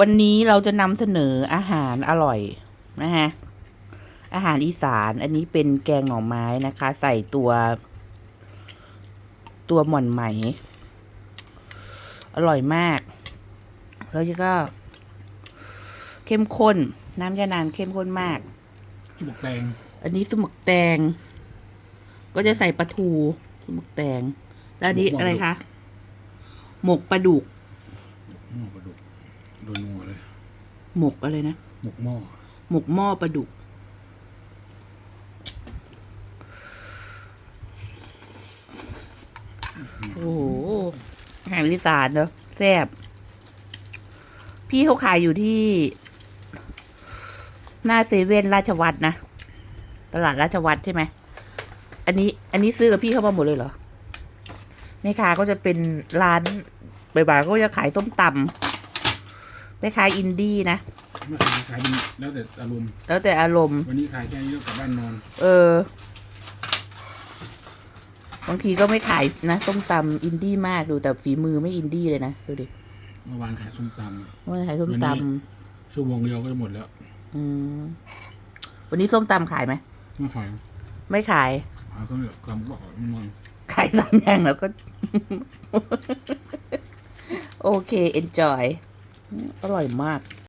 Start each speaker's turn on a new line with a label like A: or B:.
A: วันนี้เราจะนำเสนออาหารอร่อยนะฮะอาหารอีสานอันนี้เป็นแกงหน่อไม้นะคะ ใส่ตัว ตัวหม่อนไหม อร่อยมาก แล้วก็ เข้มข้น น้ำยานางเข้มข้นมาก
B: สมุกแตง
A: อันนี้สมุกแตง ก็จะใส่ปลาทูสมุกแตง แล้วอันนี้อะไรคะ หมกปลาดุก
B: หม้อปลาดุก โดนนัวเลย
A: หมกอะไรนะ
B: หมกหม้อ
A: หมกหม้อปลาดุก โอ้โหอาหารอีสานเนอะแซ่บ พี่เขาขายอยู่ที่ หน้าเซเว่นราชวัตรนะ ตลาดราชวัตรใช่ไหม อันนี้ อันนี้ซื้อกับพี่เข้ามาหมดเลยเหรอแม่ค้าก็จะเป็นร้านบ่ายๆก็จะขายส้มตำ แม่ค้าอินดี้นะ
B: ไม่ขายขายเป็นแล้วแต่อารมณ์
A: แล้วแต่อารมณ์
B: วันนี้ขายแค่นี้แล้วกลับบ้านนอน
A: เออ บางทีก็ไม่ขายนะต้มตำอินดี้มากดูแต่ฝีมือไม่อินดี้เลยนะดูดิ
B: เมื่อวานขายส้มต
A: ว่าขายส้ม
B: วัน
A: ต
B: นี้ำชั่วโมงเดียวก็จะหมดแล้วำ
A: อืมวันนี้ส้มตำขายไหม
B: ไม่ขาย
A: ไม่ขาย
B: ขายก็เหลือคำบอกมันนอน
A: ขายสามอย่างแล้วก็ โอเค enjoy อร่อยมาก